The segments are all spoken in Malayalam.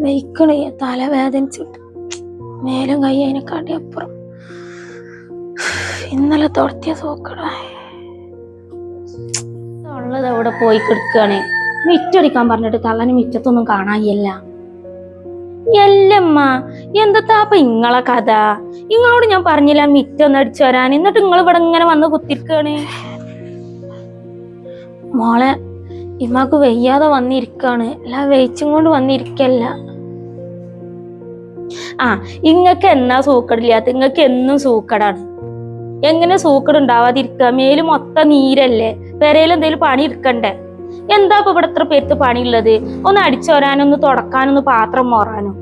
വെയ്ക്കണേ തലവേദനിച്ചിട്ട് മേലും കൈ അതിനെക്കാട്ടി അപ്പുറം. ഇന്നലെ തുടത്തിയ സോക്കട. ഉള്ളത് അവിടെ പോയി കിടക്കുകയാണ്. മിറ്റടിക്കാൻ പറഞ്ഞിട്ട് കള്ളന് മിറ്റത്തൊന്നും കാണാനില്ല. എല്ലമ്മ എന്താ അപ്പൊ ഇങ്ങളെ കഥ? ഇങ്ങളോട് ഞാൻ പറഞ്ഞില്ല മിറ്റൊന്ന് അടിച്ചു വരാൻ. എന്നിട്ട് നിങ്ങൾ ഇവിടെ ഇങ്ങനെ വന്ന് കുത്തിരിക്കാണ്? മോളെ ഇമ്മക്ക് വെയ്യാതെ വന്നിരിക്കാണ്. അല്ല വെയിച്ചും കൊണ്ട് വന്നിരിക്കല്ല. ആ ഇങ്ങക്ക് എന്നാ സൂക്കടില്ലാത്ത? ഇങ്ങക്ക് എന്നും സൂക്കടാണ്. എങ്ങനെ സൂക്കട് ഉണ്ടാവാതിരിക്കുക മേൽ മൊത്തം നീരല്ലേ? പെരയിൽ എന്തെങ്കിലും പണി എടുക്കണ്ടേ എന്താ ഇപ്പൊ ഇവിടെ ഇത്ര പേരുത്ത് പണിയുള്ളത്? ഒന്ന് അടിച്ചു വരാനൊന്ന് തുടക്കാനൊന്ന് പാത്രം മോറാനോ.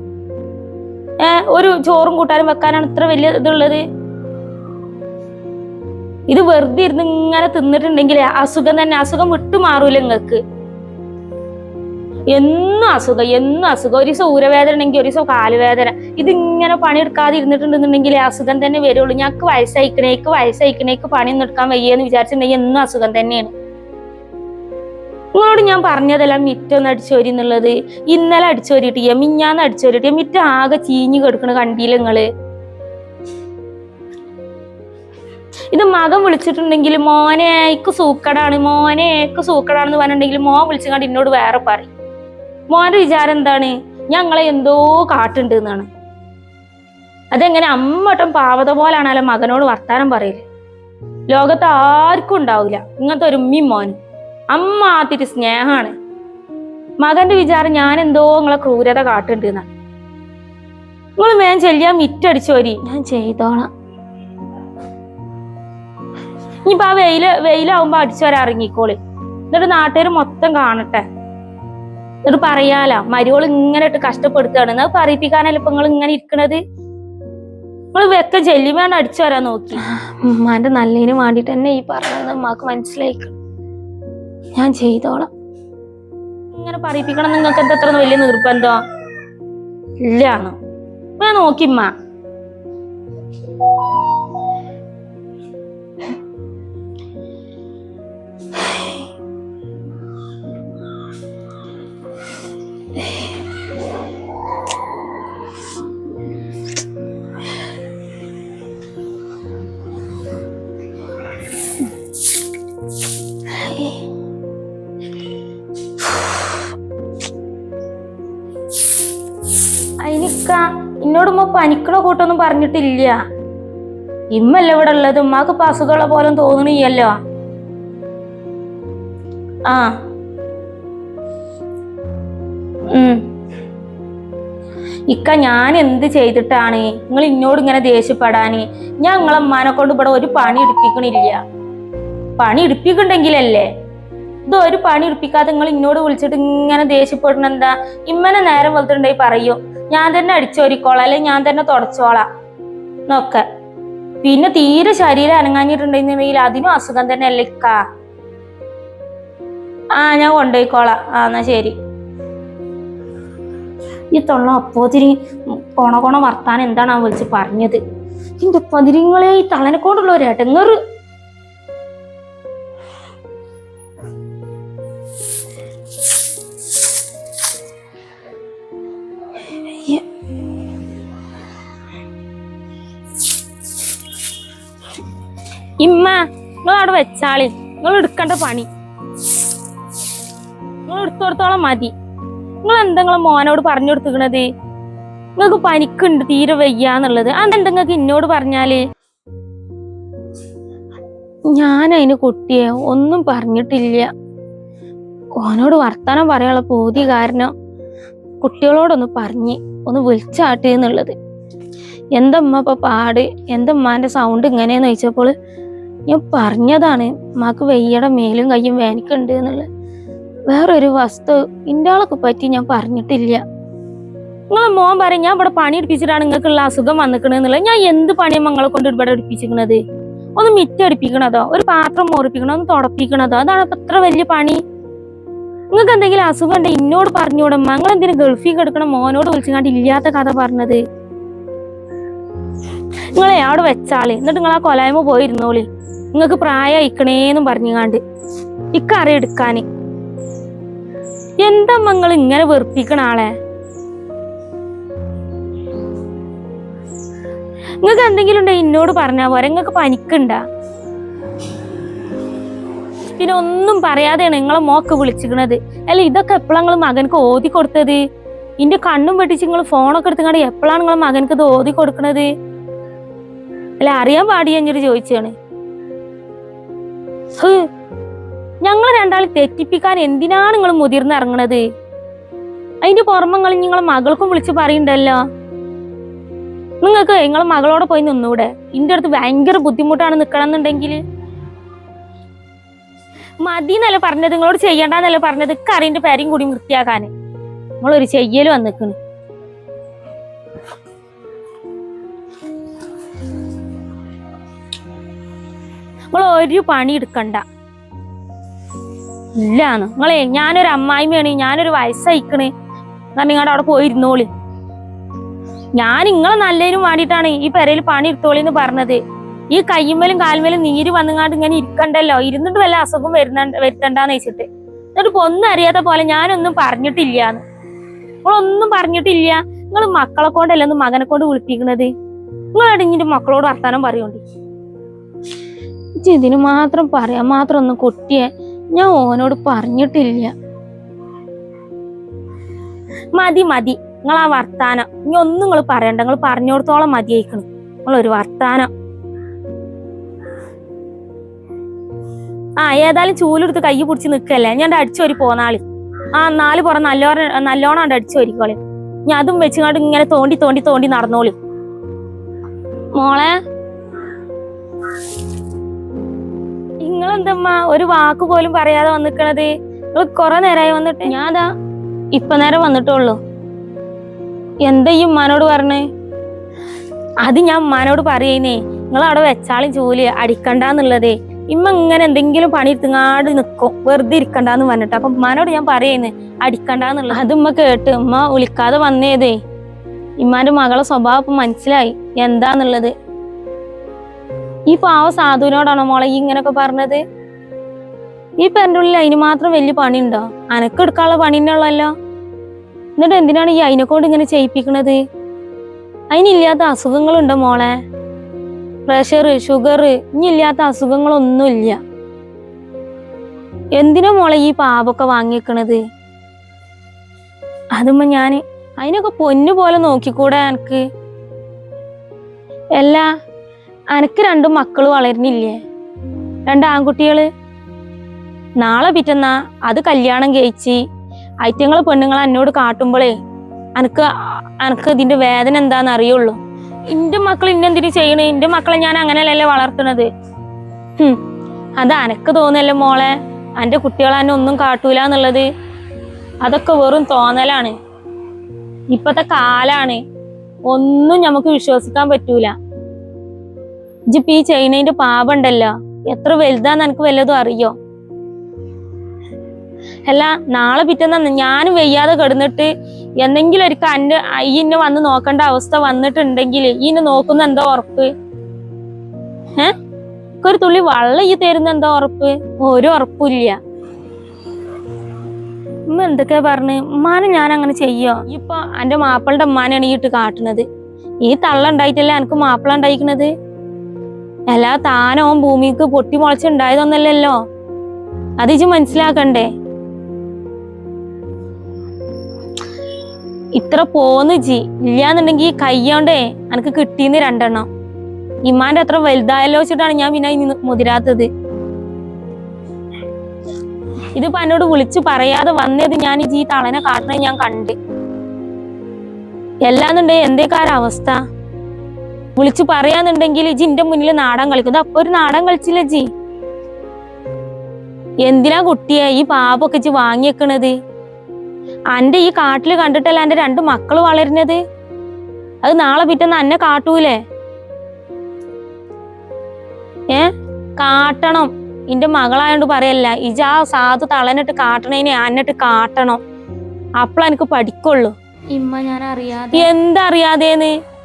ഏർ ഒരു ചോറും കൂട്ടാനും വെക്കാനാണ് ഇത്ര വലിയ ഇതുള്ളത്? ഇത് വെറുതെ ഇരുന്ന് ഇങ്ങനെ തിന്നിട്ടുണ്ടെങ്കിൽ അസുഖം തന്നെ അസുഖം വിട്ടു മാറൂല നിങ്ങൾക്ക് എന്നും അസുഖം എന്നും അസുഖം. ഒരു ദിവസം ഉണ്ടെങ്കിൽ ഒരു ദിവസം കാലുവേദന. ഇതിങ്ങനെ പണിയെടുക്കാതെ ഇരുന്നിട്ടുണ്ടെന്നുണ്ടെങ്കിൽ അസുഖം തന്നെ വരുള്ളൂ. ഞങ്ങൾക്ക് വയസ്സയക്കണേക്ക് വയസ്സയക്കണേക്ക് പണിയൊന്നും എടുക്കാൻ വയ്യെന്ന് വിചാരിച്ചിട്ടുണ്ടെങ്കിൽ എന്നും അസുഖം തന്നെയാണ്. നിങ്ങളോട് ഞാൻ പറഞ്ഞതെല്ലാം മിറ്റൊന്ന് അടിച്ചോരി എന്നുള്ളത്. ഇന്നലെ അടിച്ചോരിട്ടിയ മിഞ്ഞാന്ന് അടിച്ചോരിട്ടിയ മിറ്റ് ആകെ ചീഞ്ഞു കിടക്കണ കണ്ടില്ല നിങ്ങൾ ഇത് മകൻ വിളിച്ചിട്ടുണ്ടെങ്കിൽ മോനെ എനിക്ക് സൂക്കടാണ് മോനെ എനിക്ക് സൂക്കടാണെന്ന് പറഞ്ഞിട്ടുണ്ടെങ്കിൽ മോൻ വിളിച്ചുകൊണ്ട് എന്നോട് വേറെ പറയും. മോന്റെ വിചാരം എന്താണ്? ഞങ്ങളെ എന്തോ കാട്ടുണ്ട് എന്നാണ്. അതെങ്ങനെ അമ്മട്ടം പാവത പോലാണല്ലോ മകനോട് വർത്താനം പറയൽ. ലോകത്ത് ആർക്കും ഉണ്ടാവില്ല. ഇങ്ങനത്തെ ഒരു ഉമ്മി മോൻ അമ്മ ആത്തിട്ട് സ്നേഹാണ്. മകന്റെ വിചാരം ഞാൻ എന്തോ നിങ്ങളെ ക്രൂരത കാട്ടുണ്ട് എന്നാണ്. നിങ്ങൾ വേഗം ചെല്ലിയാ മിറ്റടിച്ചോരി. ഞാൻ ചെയ്തോളാം. ഇനിയിപ്പോ ആ വെയിൽ വെയിലാവുമ്പോ അടിച്ചു വരാൻ ഇറങ്ങിക്കോളി. എന്നിട്ട് നാട്ടുകാർ മൊത്തം കാണട്ടെ. എന്നിട്ട് പറയാലോ മരുവോൾ ഇങ്ങനെ ഇട്ട് കഷ്ടപ്പെടുത്തുകയാണ് എന്നാ പറയിപ്പിക്കാനല്ല ഇപ്പൊ നിങ്ങൾ ഇങ്ങനെ ഇരിക്കണത്? നിങ്ങൾ വെക്ക ചെല്ലിമേണ്ട് അടിച്ചു വരാൻ നോക്കി. ഉമ്മാന്റെ നല്ലതിന് വേണ്ടിട്ട് തന്നെ ഈ പറഞ്ഞത് ഉമ്മാക്ക് മനസ്സിലായിക്കണം. ഞാൻ ചെയ്തോളാം. ഇങ്ങനെ പറയിപ്പിക്കണം നിങ്ങൾക്ക് എന്താ അത്ര വലിയ നിർബന്ധം? ഇല്ലാണോ ഞാൻ നോക്കിമ്മ പറഞ്ഞിട്ടില്ല. ഇമ്മല്ല ഇവിടെ ഉള്ളത്? ഉമ്മാക്ക് ഇപ്പൊ പോലെ തോന്നണില്ലല്ലോ. ആ. ഉം. ഇക്ക ഞാൻ എന്ത് ചെയ്തിട്ടാണ്? നിങ്ങൾ ഇന്നോട് ഇങ്ങനെ ദേഷ്യപ്പെടാന്? ഞാൻ നിങ്ങളെ ഉമ്മാനെ കൊണ്ട് ഇവിടെ ഒരു പണി എടുപ്പിക്കണില്ല. പണി എടുപ്പിക്കണ്ടെങ്കിലല്ലേ? ഇത് ഒരു പണി എടുപ്പിക്കാതെ നിങ്ങൾ ഇന്നോട് വിളിച്ചിട്ട് ഇങ്ങനെ ദേഷ്യപ്പെടണെന്താ? ഇമ്മനെ നേരം വെളുത്തിട്ടുണ്ടെങ്കിൽ പറയൂ? ഞാൻ തന്നെ അടിച്ചോരിക്കോളാം അല്ലെ ഞാൻ തന്നെ തുടച്ചോളാം. എന്നൊക്കെ. പിന്നെ തീരെ ശരീരം അനങ്ങാഞ്ഞിട്ടുണ്ടെന്നുണ്ടെങ്കിൽ അതിനും അസുഖം തന്നെ അല്ലേ ഇക്ക. ആ ഞാൻ കൊണ്ടുപോയിക്കോളാം. ആ എന്നാ ശരി. ഈ തൊള്ള അപ്പോതിരി കൊണ കൊണ വർത്താനം എന്താണ് ആ വിളിച്ച് പറഞ്ഞത്. ഇതിന്റെ പതിരിങ്ങളെ ഈ തളനെ കൊണ്ടുള്ള ഒരു ഇമ്മ നിങ്ങൾ അവിടെ വെച്ചാളി. നിങ്ങൾ എടുക്കേണ്ട പണി. നിങ്ങൾ എടുത്തോടത്തോളം മതി. നിങ്ങൾ എന്തെങ്കിലും മോനോട് പറഞ്ഞു കൊടുത്തിക്കണത് നിങ്ങൾക്ക് പനിക്കുണ്ട് തീരെ വയ്യാന്നുള്ളത് അതെന്താ നിങ്ങൾക്ക് എന്നോട് പറഞ്ഞാൽ? ഞാൻ അതിന് കുട്ടിയെ ഒന്നും പറഞ്ഞിട്ടില്ല. ഓനോട് വർത്താനം പറയാനുള്ള പൂതി കാരണം കുട്ടികളോടൊന്ന് പറഞ്ഞ് ഒന്ന് വിളിച്ചാട്ടെ എന്നുള്ളത്. എന്തമ്മ ഇപ്പൊ പാട്? എന്തമ്മാന്റെ സൗണ്ട് ഇങ്ങനെയെന്ന് ചോദിച്ചപ്പോൾ ഞാൻ പറഞ്ഞതാണ് മാക്ക് വെയ്യയുടെ മേലും കയ്യും വേനിക്കുണ്ട് എന്നുള്ളത് വേറൊരു വസ്തു ഇന്റെ ആളൊക്കെ പറ്റി ഞാൻ പറഞ്ഞിട്ടില്ല. നിങ്ങളെ മോൻ പറയും ഞാൻ ഇവിടെ പണി എടുപ്പിച്ചിട്ടാണ് നിങ്ങൾക്കുള്ള അസുഖം വന്നിക്കണെന്നുള്ളത് ഞാൻ എന്ത് പണിയും മങ്ങളെ കൊണ്ട് ഇവിടെ എടുപ്പിച്ചിരിക്കണത് ഒന്ന് മിറ്റടിപ്പിക്കണതോ ഒരു പാത്രം മോറിപ്പിക്കണോ ഒന്ന് തുടപ്പിക്കണതോ? അതാണ് ഇപ്പൊ ഇത്ര വലിയ പണി. നിങ്ങൾക്ക് എന്തെങ്കിലും അസുഖം ഉണ്ടെങ്കിൽ എന്നോട് പറഞ്ഞൂടെ മങ്ങൾ എന്തിനു ഗൾഫിൽ കിടക്കണം? മോനോട് വിളിച്ചങ്ങാണ്ട് ഇല്ലാത്ത കഥ പറഞ്ഞത്. നിങ്ങളെ അവിടെ വെച്ചാളി. എന്നിട്ട് നിങ്ങൾ ആ കൊലായ്മ പോയിരുന്നോളി. നിങ്ങൾക്ക് പ്രായം അയക്കണേന്നും പറഞ്ഞുകാണ്ട് ഇക്കറി എടുക്കാന്. എന്താ നിങ്ങൾ ഇങ്ങനെ വെറുപ്പിക്കണ ആളെ? നിങ്ങൾക്ക് എന്തെങ്കിലും ഉണ്ടെങ്കിൽ എന്നോട് പറഞ്ഞാ പോരെ. നിങ്ങൾക്ക് പനിക്കണ്ട? പിന്നെ ഒന്നും പറയാതെയാണ് നിങ്ങളെ മോക്ക് വിളിച്ചിക്കണത്. അല്ല ഇതൊക്കെ എപ്പോഴാണ് നിങ്ങൾ മകനക്ക് ഓതി കൊടുത്തത് ഇന്റെ കണ്ണും വെട്ടിച്ച് നിങ്ങൾ ഫോണൊക്കെ എടുത്തുകൊണ്ട് എപ്പോഴാണ് നിങ്ങൾ മകനക്ക് ഇത് ഓതി കൊടുക്കണത് അല്ല അറിയാൻ പാടിയ എന്നൊരു ചോദിച്ചാണ് ഞങ്ങൾ രണ്ടാളും തെറ്റിപ്പിക്കാൻ എന്തിനാണ് നിങ്ങൾ മുതിർന്ന് ഇറങ്ങണത്? അതിന്റെ പുറമങ്ങൾ നിങ്ങളെ മകൾക്കും വിളിച്ച് പറയണ്ടല്ലോ. നിങ്ങൾക്ക് നിങ്ങളെ മകളോടെ പോയി നിന്നൂടെ? ഇന്റെ അടുത്ത് ഭയങ്കര ബുദ്ധിമുട്ടാണ് നിക്കണമെന്നുണ്ടെങ്കിൽ മതി എന്നല്ല പറഞ്ഞത് നിങ്ങളോട് ചെയ്യണ്ടെന്നല്ല പറഞ്ഞത്? കറിന്റെ പേരെയും കൂടി വൃത്തിയാക്കാന്. നിങ്ങളൊരു ചെയ്യലും വന്നിക്കണ്. നിങ്ങൾ ഒരു പണി എടുക്കണ്ട. ഇല്ലാന്ന്. നിങ്ങളെ ഞാനൊരു അമ്മായിമ്മയാണ് ഞാനൊരു വയസ്സയക്കണ്. എന്നാ നിങ്ങളുടെ അവിടെ പോയിരുന്നോളി ഞാൻ നിങ്ങളെ നല്ലതിനും വേണ്ടിയിട്ടാണ് ഈ പെരയിൽ പണി എടുത്തോളി എന്ന് പറഞ്ഞത്. ഈ കയ്യുമ്മലും കാൽമേലും നീര് വന്നുങ്ങാണ്ട് ഇങ്ങനെ ഇരിക്കണ്ടല്ലോ. ഇരുന്നിട്ട് വല്ല അസുഖം വരുന്ന വരുത്തണ്ടെന്ന് വെച്ചിട്ട്. എന്നിട്ട് ഇപ്പൊ ഒന്നും അറിയാത്ത പോലെ ഞാനൊന്നും പറഞ്ഞിട്ടില്ലാന്ന്. നിങ്ങളൊന്നും പറഞ്ഞിട്ടില്ല. നിങ്ങൾ മക്കളെ കൊണ്ടല്ലെന്ന് മകനെ കൊണ്ട് വിളിപ്പിക്കണത്? നിങ്ങൾ മക്കളോട് വർത്താനം പറയുണ്ട്. ഇജ്ജ് ഇതിന് മാത്രം പറയാൻ മാത്രം ഒന്ന് കൊട്ടിയെ. ഞാൻ ഓനോട് പറഞ്ഞിട്ടില്ല. മതി മതി. നിങ്ങൾ ആ വർത്താനം. ഇനി ഒന്നും നിങ്ങൾ പറയണ്ട. നിങ്ങൾ പറഞ്ഞോടത്തോളം മതിയായിക്കണം. നിങ്ങൾ ഒരു വർത്താനം. ആ ഏതായാലും ചൂലെടുത്ത് കൈ പിടിച്ച് നിൽക്കല്ലേ ഞാൻ അടിച്ചോരി പോന്നാളി. ആ നാല് പുറം നല്ലോണം നല്ലോണം അടിച്ചോരിക്കോളി. ഞാൻ അതും വെച്ചുകൊണ്ട് ഇങ്ങനെ തോണ്ടി തോണ്ടി തോണ്ടി നടന്നോളി. മോളെ? നിങ്ങളെന്തമ്മ ഒരു വാക്ക് പോലും പറയാതെ വന്നിക്കണത്? നിങ്ങൾ കൊറേ നേരമായി വന്നിട്ട്. ഞാതാ ഇപ്പൊ നേരം വന്നിട്ടുള്ളൂ. എന്താ ഈ ഉമ്മാനോട് പറഞ്ഞേ? അത് ഞാൻ ഉമ്മാനോട് പറയുന്നേ നിങ്ങൾ അവിടെ വെച്ചാളും ജോലി അടിക്കണ്ടെന്നുള്ളതേ. ഇമ്മ ഇങ്ങനെ എന്തെങ്കിലും പണി എടുത്തുങ്ങാണ്ട് നിക്കും. വെറുതെ ഇരിക്കണ്ടെന്ന് പറഞ്ഞിട്ട്. അപ്പൊ ഉമ്മാനോട് ഞാൻ പറയുന്നേ. അടിക്കണ്ടെന്നുള്ളത്. അത് ഉമ്മ കേട്ട് ഉമ്മ വിളിക്കാതെ വന്നേതേ. ഇമ്മാന്റെ മകളെ സ്വഭാവം മനസ്സിലായി. എന്താന്നുള്ളത്? ഈ പാവ സാധുവിനോടാണോ മോളെ ഈ ഇങ്ങനൊക്കെ പറഞ്ഞത്? ഈ പെരന്റെ ഉള്ളിൽ അതിന് മാത്രം വലിയ പണി ഉണ്ടോ അനക്ക് എടുക്കാനുള്ള പണി തന്നെ ഉള്ളല്ലോ എന്നിട്ട് എന്തിനാണ് ഈ അതിനെ കൊണ്ട് ഇങ്ങനെ ചെയ്യിപ്പിക്കണത്? അതിനില്ലാത്ത അസുഖങ്ങളുണ്ടോ മോളെ? പ്രഷർ ഷുഗർ ഇനി ഇല്ലാത്ത അസുഖങ്ങളൊന്നുമില്ല. എന്തിനാ മോളെ ഈ പാവൊക്കെ വാങ്ങിക്കണത് അതുമ്പോ ഞാൻ അതിനൊക്കെ പൊന്നു പോലെ നോക്കിക്കൂടെ എനിക്ക് എല്ലാ അനക്ക് രണ്ടും മക്കൾ വളരുന്നില്ലേ? രണ്ട് ആൺകുട്ടികൾ. നാളെ പിറ്റന്നാ അത് കല്യാണം കഴിച്ച് ഐറ്റങ്ങൾ പെണ്ണുങ്ങൾ എന്നോട് കാട്ടുമ്പോളേ അനക്ക് അനക്ക് ഇതിന്റെ വേദന എന്താന്ന് അറിയുള്ളൂ. എന്റെ മക്കൾ ഇന്നെന്തിനു ചെയ്യണേ? എന്റെ മക്കളെ ഞാൻ അങ്ങനെയല്ലല്ലേ വളർത്തണത്. അത് അനക്ക് തോന്നല്ലേ മോളെ? എന്റെ കുട്ടികളെ എന്നെ ഒന്നും കാട്ടൂല എന്നുള്ളത്. അതൊക്കെ വെറും തോന്നലാണ്. ഇപ്പത്തെ കാലാണ്. ഒന്നും നമുക്ക് വിശ്വസിക്കാൻ പറ്റൂല. ഇജിപ്പോ ഈ ചൈനയുടെ പാപണ്ടല്ലോ എത്ര വലുതാന്ന് എനിക്ക് വല്ലതും അറിയോ? അല്ല നാളെ പിറ്റന്ന ഞാനും വെയ്യാതെ കിടന്നിട്ട് എന്തെങ്കിലും ഒരു കണ്ട് അയ്യന്നെ വന്ന് നോക്കേണ്ട അവസ്ഥ വന്നിട്ടുണ്ടെങ്കിൽ ഈനെ നോക്കുന്ന എന്താ ഉറപ്പ്? ഏ? ഒരു തുള്ളി വള്ളം ഈ തരുന്ന എന്താ ഉറപ്പ്? ഒരു ഉറപ്പില്ല ഉമ്മ എന്തൊക്കെയാ പറഞ്ഞ്? ഉമ്മാനെ ഞാൻ അങ്ങനെ ചെയ്യോ ഇപ്പൊ എന്റെ മാപ്പിളുടെ ഉമ്മാനാണ് ഈ ഇട്ട് കാട്ടുന്നത് ഈ തള്ള ഉണ്ടായിട്ടല്ലേ എനിക്ക് മാപ്പിള ഉണ്ടായിക്കണത്? എല്ലാ താനവും ഭൂമിക്ക് പൊട്ടി മുളച്ചുണ്ടായതൊന്നല്ലല്ലോ അതിജ് മനസ്സിലാക്കണ്ടേ? ഇത്ര പോന്ന് ജി ഇല്ലാന്നുണ്ടെങ്കിൽ കയ്യോണ്ടേ എനിക്ക് കിട്ടിയെന്ന് രണ്ടെണ്ണം. ഇമ്മാന്റെ അത്ര വലുതായല്ലോ വെച്ചിട്ടാണ് ഞാൻ പിന്നെ മുതിരാത്തത്. ഇതിപ്പോ എന്നോട് വിളിച്ചു പറയാതെ വന്നത് ഞാൻ ഈ തളനെ കാട്ടണേ ഞാൻ കണ്ട്. എല്ലാന്നുണ്ടേ എന്തേക്കാര അവസ്ഥ? വിളിച്ചു പറയാന്നുണ്ടെങ്കിൽ ജി എന്റെ മുന്നിൽ നാടൻ കളിക്കുന്നത് അപ്പൊ ഒരു നാടൻ കളിച്ചില്ല ജി? എന്തിനാ കുട്ടിയെ ഈ പാപൊക്കെ ജി വാങ്ങിയേക്കണത്? അന്റെ ഈ കാട്ടിൽ കണ്ടിട്ടല്ല എന്റെ രണ്ട് മക്കൾ വളരുന്നത്? അത് നാളെ പിറ്റന്ന് അന്നെ കാട്ടൂലേ? ഏ? കാട്ടണം. ഇന്റെ മകളായോണ്ട് പറയല്ല. ഇജ ആ സാധു തളനിട്ട് കാട്ടണേനെ അന്നിട്ട് കാട്ടണം. അപ്പള എനിക്ക് പഠിക്കുള്ളൂ. ഇമ്മ ഞാൻ അറിയാതെ എന്തറിയാതേന്ന്?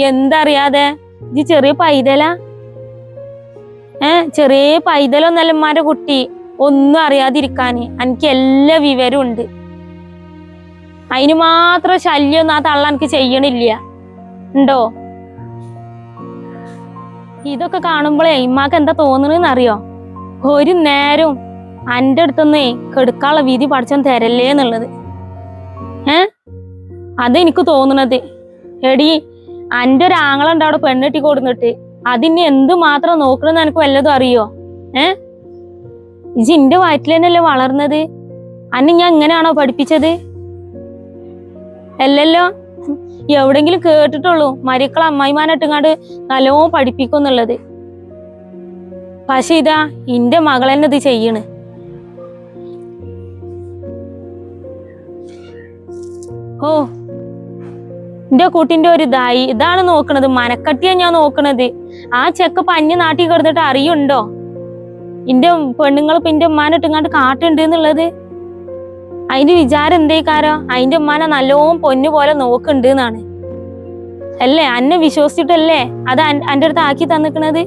എന്തറിയാതെ? ഇത് ചെറിയ പൈതല? ഏ ചെറിയ പൈതലൊന്നല്ല ഉമ്മാന്റെ കുട്ടി. ഒന്നും അറിയാതിരിക്കാന്. എനിക്ക് എല്ലാ വിവരവും ഉണ്ട്. അതിന് മാത്രം ശല്യം ആ തള്ള എനിക്ക് ചെയ്യണില്ല. ഉണ്ടോ? ഇതൊക്കെ കാണുമ്പോഴേ ഇമ്മാക്ക് എന്താ തോന്നണെന്ന് അറിയോ? ഒരു നേരം അന്റെ അടുത്തുനിന്നേ കെടുക്കാനുള്ള വിധി പഠിച്ചാൻ തരല്ലേ എന്നുള്ളത്. ഏ? അതെനിക്ക് തോന്നണത്. എടി അന്റെ ഒരു ആങ്ങളുണ്ട് അവിടെ പെണ്ണിട്ടി കൊടുന്നിട്ട്? അതിനെ എന്തു മാത്രം നോക്കണെന്ന് എനിക്ക് വല്ലതും അറിയോ? ഏ? ഇജ് എന്റെ വയറ്റിൽ തന്നെയല്ലേ വളർന്നത്? അന്നെ ഞാൻ എങ്ങനെയാണോ പഠിപ്പിച്ചത്? അല്ലല്ലോ. എവിടെങ്കിലും കേട്ടിട്ടുള്ളൂ മരിക്കള അമ്മായിമാനിട്ടുങ്ങാണ്ട് നല്ലോണം പഠിപ്പിക്കുന്നുള്ളത് പക്ഷെ ഇതാ എന്റെ മകൾ തന്നെ ഇത് ചെയ്യണ്. ഓ എന്റെ കൂട്ടിന്റെ ഒരു ഇതായി. ഇതാണ് നോക്കണത്. മനക്കട്ടിയാ ഞാൻ നോക്കണത്. ആ ചെക്ക് പഞ്ഞ് നാട്ടി കിടന്നിട്ട് അറിയുണ്ടോ? എന്റെ പെണ്ണുങ്ങൾ ഇപ്പൊ എന്റെ ഉമ്മാനെ ഇട്ടുങ്ങാണ്ട് കാട്ടുണ്ട് എന്നുള്ളത്. അതിന്റെ വിചാരം എന്തേക്കാരോ അതിന്റെ ഉമ്മാനെ നല്ലോണം പൊന്നു പോലെ നോക്കുന്നുണ്ട് എന്നാണ്. അല്ലേ? അന്നെ വിശ്വസിച്ചിട്ടല്ലേ? അത് എന്റെ അടുത്ത് ആക്കി തന്നിക്കണത്?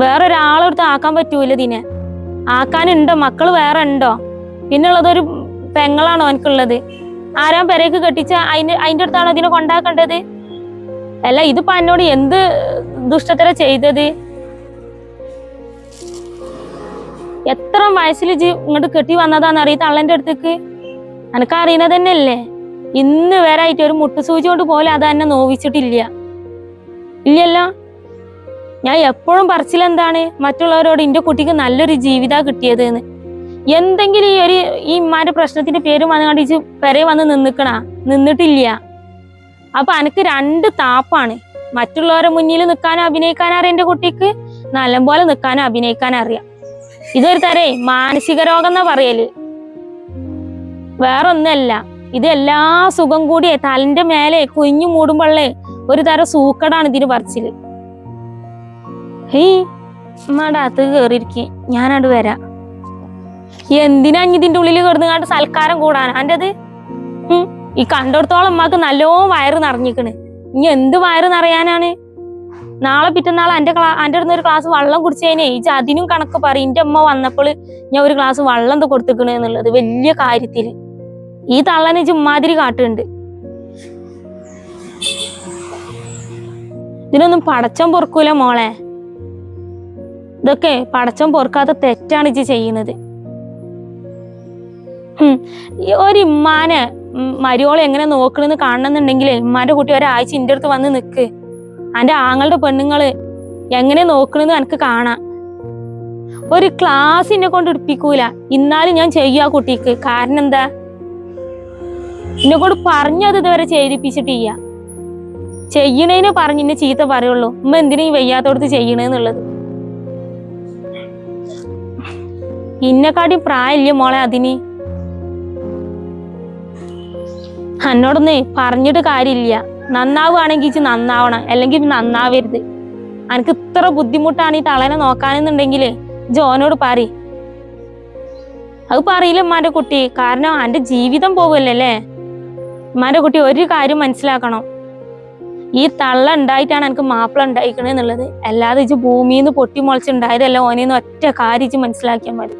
വേറൊരാളടുത്ത് ആക്കാൻ പറ്റൂല ഇതിനെ. ആക്കാനുണ്ടോ? മക്കൾ വേറെ ഉണ്ടോ? പിന്നുള്ളതൊരു പെങ്ങളാണോ എനിക്കുള്ളത് ആരാം പെരേക്ക് കെട്ടിച്ച? അതിന് അതിന്റെ അടുത്താണ് ഇതിനെ കൊണ്ടാക്കേണ്ടത്? അല്ല ഇതിപ്പോ എന്നോട് എന്ത് ദുഷ്ടത്തര ചെയ്തത്? എത്ര വയസ്സിൽ ജി ഇങ്ങോട്ട് കെട്ടി വന്നതാന്ന് അറിയ തള്ളന്റെ അടുത്തേക്ക്. എനക്ക് തന്നെ തന്നെയല്ലേ? ഇന്ന് വരെ ആയിട്ട് ഒരു മുട്ടുസൂചി കൊണ്ട് പോലും അത് എന്നെ നോവിച്ചിട്ടില്ല. ഇല്ലല്ലോ? ഞാൻ എപ്പോഴും പറച്ചിലെന്താണ്? മറ്റുള്ളവരോട് എന്റെ കുട്ടിക്ക് നല്ലൊരു ജീവിത കിട്ടിയത് എന്ന് എന്തെങ്കിലും ഈ ഒരു ഈ ഇമ്മാരുടെ പ്രശ്നത്തിന്റെ പേര് വന്നുകൊണ്ട് ഇച്ച് പെരേ വന്ന് നിന്നിക്കണ? നിന്നിട്ടില്ല. അപ്പൊ അനക്ക് രണ്ട് താപ്പാണ്. മറ്റുള്ളവരെ മുന്നിൽ നിൽക്കാനും അഭിനയിക്കാനും അറിയാം എന്റെ കുട്ടിക്ക്. നല്ലപോലെ നിൽക്കാനും അഭിനയിക്കാനും അറിയാം. ഇതൊരു തരേ മാനസിക രോഗം എന്നാ പറയൽ. വേറൊന്നല്ല ഇത് എല്ലാ സുഖം കൂടിയേ തലന്റെ മേലെ കുഞ്ഞു മൂടുമ്പോഴേ ഒരു തരം സൂക്കടാണ് ഇതിന് പറിച്ചിൽ. ഹേയ് ഉമ്മാടെ അകത്ത് കേറിയിരിക്കും. ഞാനവിടെ വരാം. എന്തിനാ ഇതിന്റെ ഉള്ളിൽ കിടന്നുകാണ്ട് സൽക്കാരം കൂടാൻ? അന്റെത്? ഈ കണ്ടെടുത്തോളം അമ്മയ്ക്ക് നല്ലോ വയറ് നിറഞ്ഞിക്കണ് ഇനി എന്ത് വയറ് നിറയാനാണ്? നാളെ പിറ്റന്നാൾ എന്റെ ക്ലാ എന്റെ അടുത്ത് ഒരു ഗ്ലാസ് വെള്ളം കുടിച്ചതിനെ ഈ അതിനും കണക്ക് പറയും എന്റെ അമ്മ വന്നപ്പോൾ ഞാൻ ഒരു ക്ലാസ് വെള്ളം എന്താ കൊടുത്തിക്കണ് എന്നുള്ളത്. വലിയ കാര്യത്തിൽ. ഈ തള്ളനെ ചുമ്മാതിരി കാട്ടുണ്ട് ഇതിനൊന്നും പടച്ചം പൊറുക്കൂല മോളെ. ഇതൊക്കെ പടച്ചം പൊറുക്കാത്ത തെറ്റാണ് ഇജ്ജ് ചെയ്യുന്നത്. ഒരു ഇമ്മാനെ മരിയോളെ എങ്ങനെ നോക്കണെന്ന് കാണണമെന്നുണ്ടെങ്കിൽ ഇമ്മാന്റെ കുട്ടി ഒരാഴ്ച ഇന്റെ അടുത്ത് വന്ന് നിക്ക്. അന്റെ ആങ്ങളുടെ പെണ്ണുങ്ങൾ എങ്ങനെ നോക്കണെന്ന് എനിക്ക് കാണാം. ഒരു ക്ലാസ് എന്നെ കൊണ്ട് എടുപ്പിക്കൂല. ഇന്നാലും ഞാൻ ചെയ്യും ആ കുട്ടിക്ക്. കാരണം എന്താ? എന്നെ കൊണ്ട് പറഞ്ഞത് ഇതുവരെ ചെയ്തിപ്പിച്ചിട്ടില്ല ചെയ്യണേന് പറഞ്ഞ് ഇന്നെ ചീത്ത പറയുള്ളൂ. ഉമ്മ എന്തിനാ ഈ വയ്യാത്തോടത്ത് ചെയ്യണേന്നുള്ളത്? ഇന്നെക്കാട്ടി പ്രായമില്ല മോളെ അതിന്. എന്നോടൊന്നേ പറഞ്ഞിട്ട് കാര്യമില്ല. നന്നാവുകയാണെങ്കിൽ ഇച്ച് നന്നാവണം. അല്ലെങ്കിൽ നന്നാവരുത്. എനിക്ക് ഇത്ര ബുദ്ധിമുട്ടാണ് ഈ തളനെ നോക്കാനെന്നുണ്ടെങ്കിൽ ജോനോട് പറ അത് പറയില്ല ഉമ്മാന്റെ കുട്ടി. കാരണം എന്റെ ജീവിതം പോവല്ലേ ഉമ്മാന്റെ കുട്ടി ഒരു കാര്യം മനസ്സിലാക്കണം. ഈ തള്ള ഉണ്ടായിട്ടാണ് എനിക്ക് മാപ്പിള ഉണ്ടായിക്കണെന്നുള്ളത് അല്ലാതെ ഇച്ച് ഭൂമിയിൽ നിന്ന് പൊട്ടി മുളച്ചുണ്ടായതല്ല ഓനെന്ന് ഒറ്റ കാര്യം ഇച്ച് മനസ്സിലാക്കിയാൽ മതി.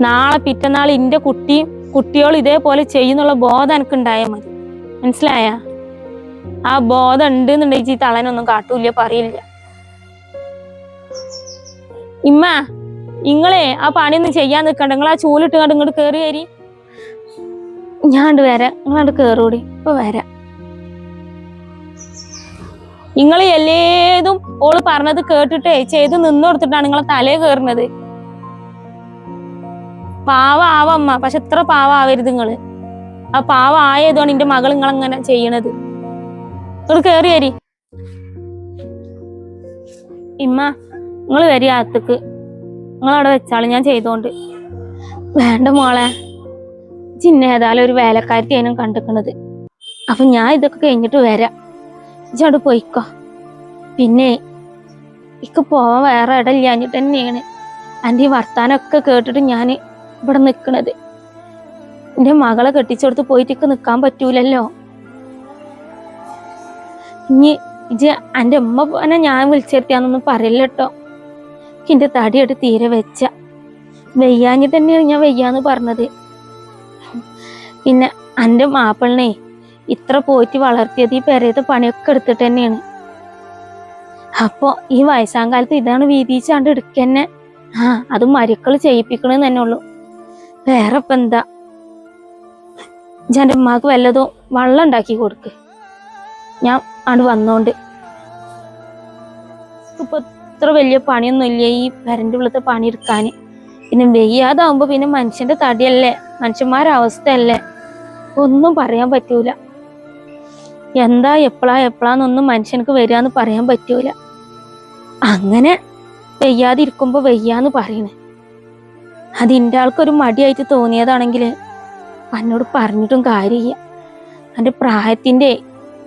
നാളെ പിറ്റന്നാൾ ഇന്റെ കുട്ടിയും കുട്ടികളും ഇതേപോലെ ചെയ്യുന്നുള്ള ബോധം എനിക്ക് ഉണ്ടായാൽ മതി. മനസ്സിലായ? ആ ബോധം ഉണ്ട് എന്നുണ്ടെങ്കിൽ ഈ തളനൊന്നും കാട്ടൂല പറയില്ല. ഇമ്മ ഇങ്ങളെ ആ പണിയൊന്നും ചെയ്യാൻ നിൽക്കണ്ട. നിങ്ങൾ ആ ചൂലിട്ട് കണ്ട് ഇങ്ങോട്ട് കയറി കയറി ഞാണ്ട് വരാം. നിങ്ങളാണ്ട് കയറൂടി ഇപ്പൊ വരാം. നിങ്ങൾ എല്ലേതും ഓൾ പറഞ്ഞത് കേട്ടിട്ടേ ചെയ്ത് നിന്നു കൊടുത്തിട്ടാണ് നിങ്ങളെ തലേ കയറുന്നത് പാവ ആവമ്മ പക്ഷെ ഇത്ര പാവ ആവരുത് നിങ്ങൾ? ആ പാവ ആയതുകൊണ്ട് എന്റെ മകൾ നിങ്ങൾ അങ്ങനെ ചെയ്യണത്? നിങ്ങൾ കേറി വരി. ഇമ്മ നിങ്ങൾ വരി അകത്തേക്ക്. നിങ്ങൾ അവിടെ വെച്ചാൾ ഞാൻ ചെയ്തോണ്ട്. വേണ്ട മോളെ. ചിന്ന ഏതായാലും ഒരു വേലക്കാരത്തി അതിനും കണ്ടിക്കണത്. അപ്പൊ ഞാൻ ഇതൊക്കെ കഴിഞ്ഞിട്ട് വരാം. ഇജോട് പോയിക്കോ. പിന്നെ ഇക്ക് പോവാൻ വേറെ ഇടയില്ലാഞ്ഞിട്ട് തന്നെയാണ്. എന്റെ ഈ വർത്താനൊക്കെ കേട്ടിട്ട് ഞാൻ ഇവിടെ നിൽക്കണത് എന്റെ മകളെ കെട്ടിച്ചെടുത്ത് പോയിട്ടൊക്കെ നിൽക്കാൻ പറ്റൂലല്ലോ. ഇനി ഇജ് എന്റെ ഉമ്മ പോനെ ഞാൻ വിളിച്ചെത്തിയാന്നൊന്നും പറയില്ല കേട്ടോ എന്റെ തടിയെടുത്ത് തീരെ വെച്ച. വെയ്യാഞ്ഞി തന്നെയാണ് ഞാൻ വെയ്യാന്ന് പറഞ്ഞത്. പിന്നെ എന്റെ മാപ്പിളിനെ ഇത്ര പോയിട്ട് വളർത്തിയത് ഈ പെരയത്തെ പണിയൊക്കെ എടുത്തിട്ട് തന്നെയാണ്. അപ്പോ ഈ വയസ്സാം കാലത്ത് ഇതാണ് വീതിച്ചാണ്ട് എടുക്കന്നെ. ആ അത് മരുക്കൾ ചെയ്യിപ്പിക്കണെന്ന് തന്നെ ഉള്ളൂ. വേറെ ഇപ്പൊ എന്താ എന്റെ ഉമ്മാക്ക് വല്ലതും വെള്ളം ഉണ്ടാക്കി കൊടുക്ക്. ഞാൻ ആണ് വന്നോണ്ട്. ഇപ്പൊ ഇത്ര വലിയ പണിയൊന്നും ഇല്ല ഈ വരന്റെ ഉള്ളത്തെ പണി എടുക്കാൻ പിന്നെ വെയ്യാതാവുമ്പോ പിന്നെ മനുഷ്യന്റെ തടിയല്ലേ? മനുഷ്യന്മാരെ അവസ്ഥയല്ലേ ഒന്നും പറയാൻ പറ്റൂല. എന്താ എപ്പോഴാ എപ്പോഴാന്നൊന്നും മനുഷ്യനക്ക് വരികയെന്ന് പറയാൻ പറ്റൂല. അങ്ങനെ വെയ്യാതിരിക്കുമ്പോ വെയ്യാന്ന് പറയണേ. അത് ഇന്റെ ആൾക്കൊരു മടിയായിട്ട് തോന്നിയതാണെങ്കിൽ എന്നോട് പറഞ്ഞിട്ടും കാര്യമില്ല. എന്റെ പ്രായത്തിന്റെ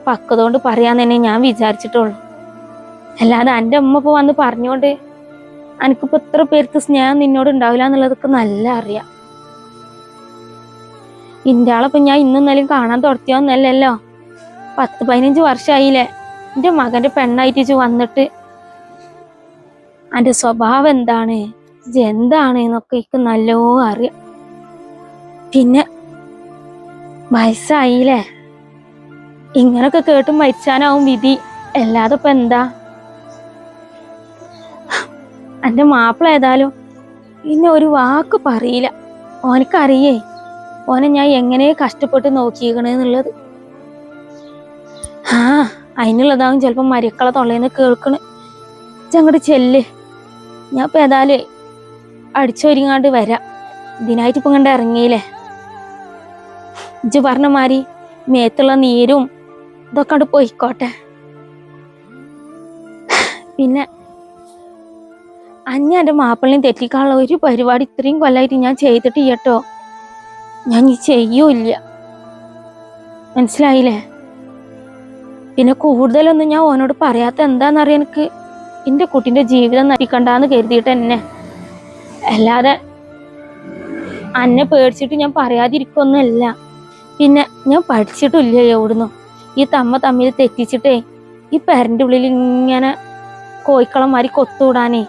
പക്വത കൊണ്ട് പറയാന്ന് തന്നെ ഞാൻ വിചാരിച്ചിട്ടുള്ളൂ. അല്ലാതെ എന്റെ അമ്മ ഇപ്പോൾ വന്ന് പറഞ്ഞുകൊണ്ട് എനിക്കിപ്പോൾ ഇത്ര പേർക്ക് സ്നേഹം നിന്നോട് ഉണ്ടാവില്ല എന്നുള്ളതൊക്കെ നല്ല അറിയാം. എന്റെ ആളപ്പം ഞാൻ ഇന്നും കാണാൻ തുടത്തിയോന്നല്ലല്ലോ പത്ത് പതിനഞ്ച് വർഷമായില്ലേ എന്റെ മകന്റെ പെണ്ണായിട്ട് വന്നിട്ട്. എന്റെ സ്വഭാവം എന്താണ്? എന്താണ് എന്നൊക്കെ എനിക്ക് നല്ലോ അറിയാം. പിന്നെ വയസ്സായില്ലേ? ഇങ്ങനൊക്കെ കേട്ട് മരിച്ചാനാവും വിധി. അല്ലാതെ ഇപ്പൊ എന്താ? എന്റെ മാപ്പിള ഏതായാലും പിന്നെ ഒരു വാക്ക് പറയില്ല. ഓനക്കറിയേ ഓനെ ഞാൻ എങ്ങനെ കഷ്ടപ്പെട്ട് നോക്കിയേക്കണെന്നുള്ളത് ആ അതിനുള്ളതാവും ചിലപ്പോ മരിക്കള തൊള്ളേന്ന് കേൾക്കണ്. അങ്ങോട്ട് ചെല്ല്. ഞാൻ ഇപ്പൊ ഏതായാലും അടിച്ചൊരുങ്ങാണ്ട് വരാം. ഇതിനായിട്ട് ഇപ്പം കണ്ട് ഇറങ്ങിയില്ലേ? ഇജ്ജ് പറഞ്ഞ മാതിരി മേത്തുള്ള നീരും ഇതൊക്കെ അങ്ങോട്ട് പോയിക്കോട്ടെ. പിന്നെ അഞ്ഞ എന്റെ മാപ്പിളിനെയും തെറ്റിക്കാനുള്ള ഒരു പരിപാടി ഇത്രയും കൊല്ലമായിട്ട് ഞാൻ ചെയ്തിട്ട് കേട്ടോ ഞാൻ ഈ ചെയ്യൂല്ല. മനസ്സിലായില്ലേ? പിന്നെ കൂടുതലൊന്നും ഞാൻ ഓനോട് പറയാത്ത എന്താണെന്നറിയാൻ എനിക്ക് എന്റെ കുട്ടീന്റെ ജീവിതം നയിക്കണ്ടെന്ന് കരുതിയിട്ട് തന്നെ അല്ലാതെ അന്നെ പേടിച്ചിട്ട് ഞാൻ പറയാതിരിക്കൊന്നുമല്ല. പിന്നെ ഞാൻ പഠിച്ചിട്ടില്ല എവിടുന്നു? ഈ തമ്മ തമ്മിൽ തെറ്റിച്ചിട്ടേ ഈ പെരന്റെ ഉള്ളിൽ ഇങ്ങനെ കോഴിക്കളന്മാരി കൊത്തുവിടാനേ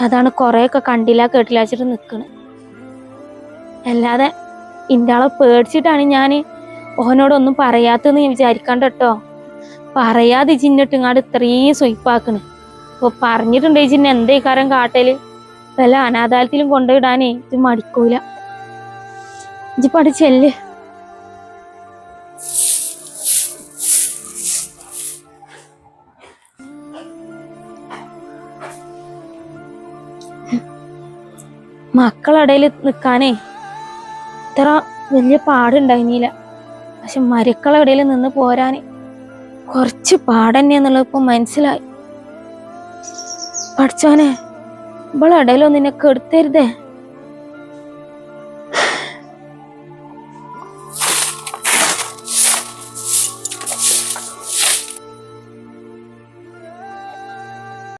അതാണ് കുറേയൊക്കെ കണ്ടില്ല കേട്ടില്ല വെച്ചിട്ട് നിൽക്കണ് അല്ലാതെ ഇന്റെ ആളെ പേടിച്ചിട്ടാണ് ഞാൻ ഓനോടൊന്നും പറയാത്തെന്ന് ഞാൻ വിചാരിക്കണ്ട കേട്ടോ. പറയാതെ ചിന്നിട്ടിങ്ങാട് ഇത്രയും സ്വയ്പാക്കണ് അപ്പൊ പറഞ്ഞിട്ടുണ്ടെങ്കിൽ ചിന്ന എന്തേ കാരം കാട്ടൽ? വല്ല അനാഥാലത്തിലും കൊണ്ടുവിടാനേ ഇത് മടിക്കൂല. ഇജി പടി ചെല്ല്. മക്കളടയിൽ നിൽക്കാനേ ഇത്ര വലിയ പാടുണ്ടായിരുന്നില്ല പക്ഷെ മരുക്കളടയിൽ നിന്ന് പോരാൻ കുറച്ച് പാടന്നെ എന്നുള്ളത് ഇപ്പൊ മനസ്സിലായി. പഠിച്ചോനെ. ഇവളിടയിലൊന്നും നിനക്ക് കെടുത്തരുതേ.